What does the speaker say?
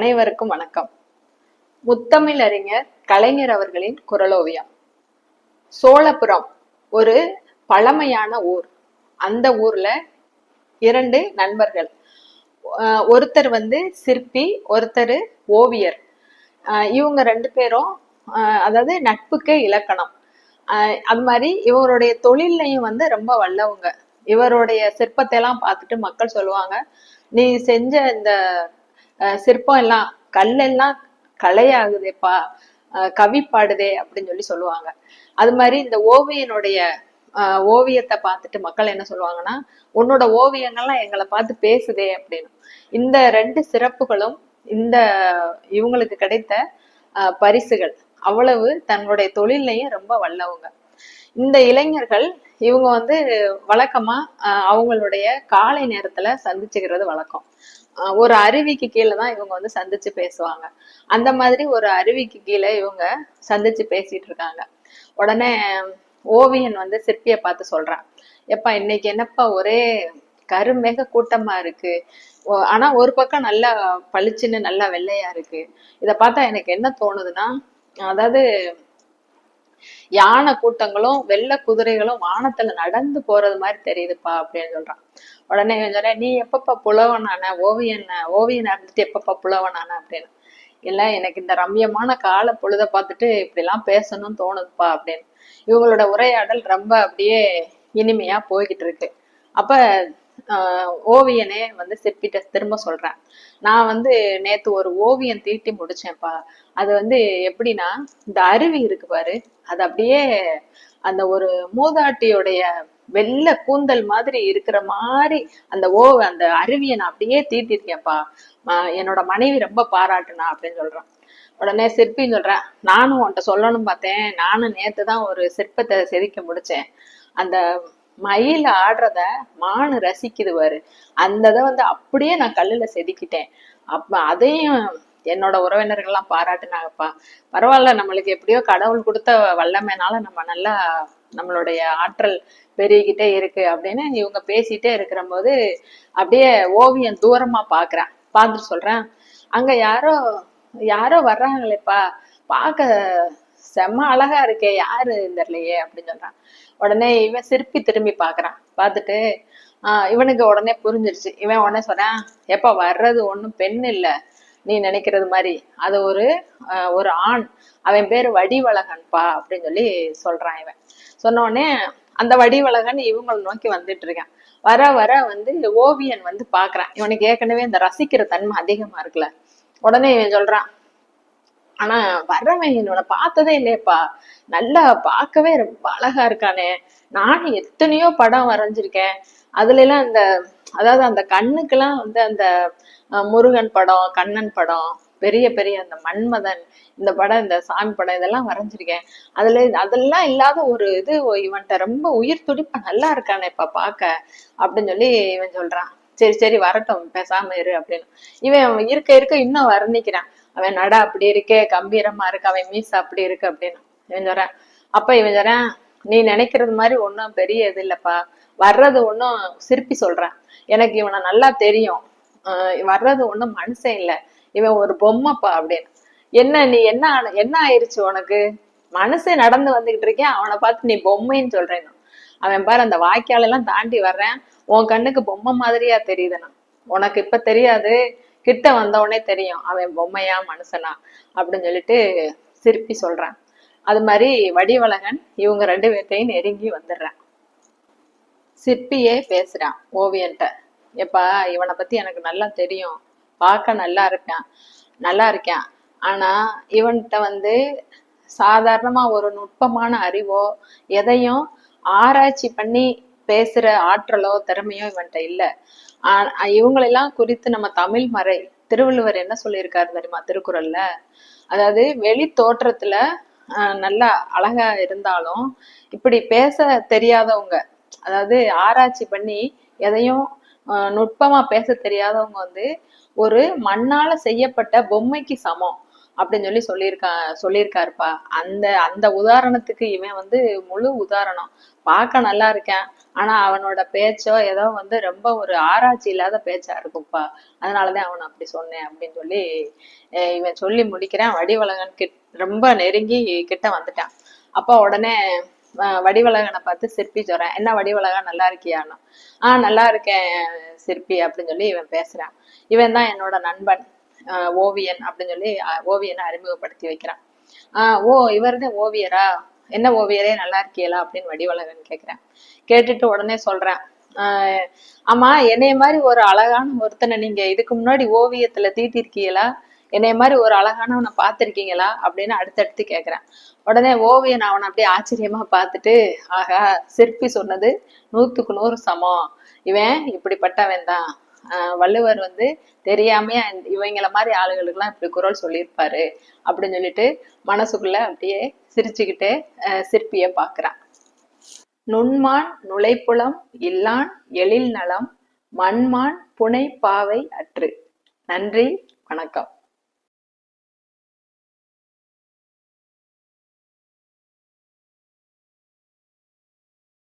அனைவருக்கும் வணக்கம். முத்தமிழ் அறிஞர் கலைஞர் அவர்களின் குரலோவியம். சோழபுரம் ஒரு பழமையான ஊர். அந்த ஊர்ல இரண்டு நண்பர்கள். ஒருத்தர் வந்து சிற்பி ஒருத்தர் ஓவியர். இவங்க ரெண்டு பேரும் அதாவது நட்புக்கு இலக்கணம். அஹ் அது மாதிரி இவருடைய தொழில்லையும் வந்து ரொம்ப வல்லவங்க. இவருடைய சிற்பத்தை எல்லாம் பார்த்துட்டு மக்கள் சொல்லுவாங்க நீ செஞ்ச இந்த சிற்பம் எல்லாம் கல்லெல்லாம் கலையாகுதேப்பா அஹ், கவி பாடுதே அப்படின்னு சொல்லி சொல்லுவாங்க. அது மாதிரி இந்த ஓவியனுடைய அஹ், ஓவியத்தை பார்த்துட்டு மக்கள் என்ன சொல்லுவாங்கன்னா உன்னோட ஓவியங்கள்லாம் எங்களை பார்த்து பேசுதே அப்படின்னு. இந்த ரெண்டு சிறப்புகளும் இந்த இவங்களுக்கு கிடைத்த அஹ், பரிசுகள். அவ்வளவு தன்னுடைய தொழிலையும் ரொம்ப வல்லவங்க. இந்த இளைஞர்கள் இவங்க வந்து வழக்கமா அவங்களுடைய காலை நேரத்துல சந்திச்சுக்கிறது வழக்கம். ஒரு அருவிக்கு கீழே தான் இவங்க வந்து சந்திச்சு பேசுவாங்க. அந்த மாதிரி ஒரு அருவிக்கு கீழே இவங்க சந்திச்சு பேசிட்டு இருக்காங்க. உடனே ஓவியன் வந்து சிற்பிய பார்த்து சொல்றான் எப்பா இன்னைக்கு என்னப்பா ஒரே கருமேக கூட்டமா இருக்கு. ஆனா ஒரு பக்கம் நல்லா பளிச்சுன்னு நல்லா வெள்ளையா இருக்கு. இத பார்த்தா எனக்கு என்ன தோணுதுன்னா அதாவது யானை கூட்டங்களும் வெள்ளை குதிரைகளும் வானத்துல நடந்து போறது மாதிரி தெரியுதுப்பா அப்படின்னு சொல்றான். உடனே சொல்றேன் நீ எப்பப்பா புலவனான ஓவியன் ஓவியனா இருந்துட்டு எப்பப்பா புலவனான அப்படின்னு. இல்ல எனக்கு இந்த ரம்யமான கால பொழுத பார்த்துட்டு இப்படி எல்லாம் பேசணும்னு தோணுதுப்பா அப்படின்னு. இவங்களோட உரையாடல் ரொம்ப அப்படியே இனிமையா போய்கிட்டு இருக்கு. அப்ப ஓவியனே வந்து சிற்பிட்ட திரும்ப சொல்றேன். நான் வந்து நேத்து ஒரு ஓவியம் தீட்டி முடிச்சேன்ப்பா. அது வந்து எப்படின்னா இந்த அருவி இருக்கு பாரு அது அப்படியே அந்த ஒரு மூதாட்டியோடைய வெள்ள கூந்தல் மாதிரி இருக்கிற மாதிரி அந்த ஓ அந்த அருவியை நான் அப்படியே தீட்டிருக்கேன்ப்பா. என்னோட மனைவி ரொம்ப பாராட்டுனா அப்படின்னு சொல்றான். உடனே சிற்பின்னு சொல்றேன் நானும் உன்கிட்ட சொல்லணும் பார்த்தேன். நானும் நேத்து தான் ஒரு சிற்பத்தை செதுக்க முடிச்சேன். அந்த மயில் ஆடுறத மானு ரசிக்குது பாரு. அந்த இதை வந்து அப்படியே நான் கல்லுல செதுக்கிட்டேன். அப்ப அதையும் என்னோட உறவினர்கள்லாம் பாராட்டுனாங்கப்பா. பரவாயில்ல நம்மளுக்கு எப்படியோ கடவுள் கொடுத்த வல்லமைனால நம்ம நல்லா நம்மளுடைய ஆற்றல் பெருகிக்கிட்டே இருக்கு அப்படின்னு இவங்க பேசிட்டே இருக்கிற போது அப்படியே ஓவியம் தூரமா பாக்குறேன். பார்த்துட்டு சொல்றேன். அங்க யாரோ யாரோ வர்றாங்களேப்பா. பார்க்க செம்ம அழகா இருக்கே யாரு தெரியலையே அப்படின்னு சொல்றான். உடனே இவன் சிற்பி திரும்பி பாக்குறான் பார்த்துட்டு ஆஹ் இவனுக்கு உடனே புரிஞ்சிருச்சு. இவன் உடனே சொல்றான் எப்ப வர்றது ஒண்ணும் பெண் இல்ல. நீ நினைக்கிறது மாதிரி. அது ஒரு ஒரு ஆண். அவன் பேரு வடிவழகன்பா அப்படின்னு சொல்லி சொல்றான் இவன். சொன்ன உடனே அந்த வடிவழகன் இவங்களை நோக்கி வந்துட்டு இருக்கான். வர வர வந்து இந்த ஓவியன் வந்து பாக்குறான் இவனுக்கு ஏற்கனவே இந்த ரசிக்கிற தன்மை அதிகமா இருக்குல்ல. உடனே இவன் சொல்றான் ஆனா வர்றவன் என்னோட பார்த்ததே இல்லையேப்பா. நல்லா பார்க்கவே ரொம்ப அழகா இருக்கானே. நானும் எத்தனையோ படம் வரைஞ்சிருக்கேன். அதுல எல்லாம் அந்த அதாவது அந்த கண்ணுக்கெல்லாம் வந்து அந்த முருகன் படம் கண்ணன் படம் பெரிய பெரிய அந்த மன்மதன் இந்த படம் இந்த சாமி படம் இதெல்லாம் வரைஞ்சிருக்கேன். அதுல அதெல்லாம் இல்லாத ஒரு இது இவன்கிட்ட ரொம்ப உயிர் துடிப்பா நல்லா இருக்கானேப்பா பார்க்க அப்படின்னு சொல்லி இவன் சொல்றான். சரி சரி வரட்டும் பேசாம இரு அப்படின்னு. இவன் இருக்க இருக்க இன்னும் வர்ணிக்கிறான். அவன் நட அப்படி இருக்கே கம்பீரமா இருக்கு அவன் மீஸ் அப்படி இருக்கு அப்படின்னு. இவன் சொல்றேன் அப்ப இவன் சொல்றான் நீ நினைக்கிறது மாதிரி ஒன்றும் பெரிய இது இல்லப்பா. வர்றது ஒன்றும் சிரிப்பி சொல்றான். எனக்கு இவனை நல்லா தெரியும். வர்றது ஒன்றும் மனுஷன் இல்ல. இவன் ஒரு பொம்மைப்பா அப்படின்னு. என்ன நீ என்ன என்ன ஆயிருச்சு உனக்கு? மனுஷன் நடந்து வந்துகிட்டு இருக்கேன் அவனை பார்த்து நீ பொம்மைன்னு சொல்றேன். அவன் பாரு அந்த வாய்க்கால் எல்லாம் தாண்டி வர்றேன். உன் கண்ணுக்கு பொம்மை மாதிரியா தெரியுதுண்ணா. உனக்கு இப்ப தெரியாது. கிட்ட வந்த உடனே தெரியும் அவன் பொம்மையா மனுஷனா? அப்படின்னு சொல்லிட்டு சிற்பி சொல்றான். அது மாதிரி வடிவழகன் இவங்க ரெண்டு பேர்த்தையும் நெருங்கி வந்துடுறான். சிற்பியே பேசுறான் ஓவியன்ட்ட. எப்பா இவனை பத்தி எனக்கு நல்லா தெரியும். பார்க்க நல்லா இருக்கான். நல்லா இருக்கான். ஆனா இவன்கிட்ட வந்து சாதாரணமா ஒரு நுட்பமான அறிவோ எதையும் ஆராய்ச்சி பண்ணி பேசுற ஆற்றலோ திறமையோ இவன்கிட்ட இல்ல. இவங்களெல்லாம் குறித்து நம்ம தமிழ் மறை திருவள்ளுவர் என்ன சொல்லியிருக்காரு தெரியுமா திருக்குறள்ல? அதாவது வெளி தோற்றத்துல ஆஹ் நல்லா அழகா இருந்தாலும் இப்படி பேச தெரியாதவங்க அதாவது ஆராய்ச்சி பண்ணி எதையும் ஆஹ் நுட்பமா பேச தெரியாதவங்க வந்து ஒரு மண்ணால செய்யப்பட்ட பொம்மைக்கு சமம். அப்படின்னு சொல்லி சொல்லியிருக்கா சொல்லியிருக்காருப்பா. அந்த அந்த உதாரணத்துக்கு இவன் வந்து முழு உதாரணம். பார்க்க நல்லா இருக்கேன். ஆனா அவனோட பேச்சோ ஏதோ வந்து ரொம்ப ஒரு ஆராய்ச்சி இல்லாத பேச்சா இருக்கும்ப்பா அதனாலதான் அவன் அப்படி சொன்னேன் அப்படின்னு சொல்லி இவன் சொல்லி முடிக்கிறான். வடிவழகன் கிட் ரொம்ப நெருங்கி கிட்ட வந்துட்டான். அப்ப உடனே வடிவழகனை பார்த்து சிற்பி சொல்றேன் என்ன வடிவழகன் நல்லா இருக்கியான்னு? ஆஹ் நல்லா இருக்கேன் சிற்பி அப்படின்னு சொல்லி இவன் பேசுறான். இவன் தான் என்னோட நண்பன். ஓவியன் அப்படின்னு சொல்லி ஓவியனை அறிமுகப்படுத்தி வைக்கிறான். ஆஹ் ஓ இவர் தான் ஓவியரா? என்ன ஓவியரே நல்லா இருக்கீங்களா அப்படின்னு வடிவழகன் கேக்குறேன். கேட்டுட்டு உடனே சொல்றேன். ஆஹ் ஆமா என்னைய மாதிரி ஒரு அழகான ஒருத்தனை நீங்க இதுக்கு முன்னாடி ஓவியத்துல தீட்டிருக்கீங்களா? என்னைய மாதிரி ஒரு அழகானவனை பார்த்திருக்கீங்களா? அப்படின்னு அடுத்தடுத்து கேக்குறேன். உடனே ஓவியன் அவனை அப்படியே ஆச்சரியமா பார்த்துட்டு ஆகா சிற்பி சொன்னது நூத்துக்கு நூறு சமம். இவன் இப்படிப்பட்டவன் தான் வள்ளுவர் வந்து தெரியாமையா இவங்களை இவங்கள மாதிரி ஆளுகளுக்கெல்லாம் இப்படி குரல் சொல்லியிருப்பாரு அப்படின்னு சொல்லிட்டு மனசுக்குள்ள அப்படியே சிரிச்சுக்கிட்டு ஆஹ் சிற்பிய பாக்குறான் நுண்மான் நுழைப்புலம் இல்லான் எழில் நலம் மண்மான் புனை பாவை அற்று. நன்றி வணக்கம்.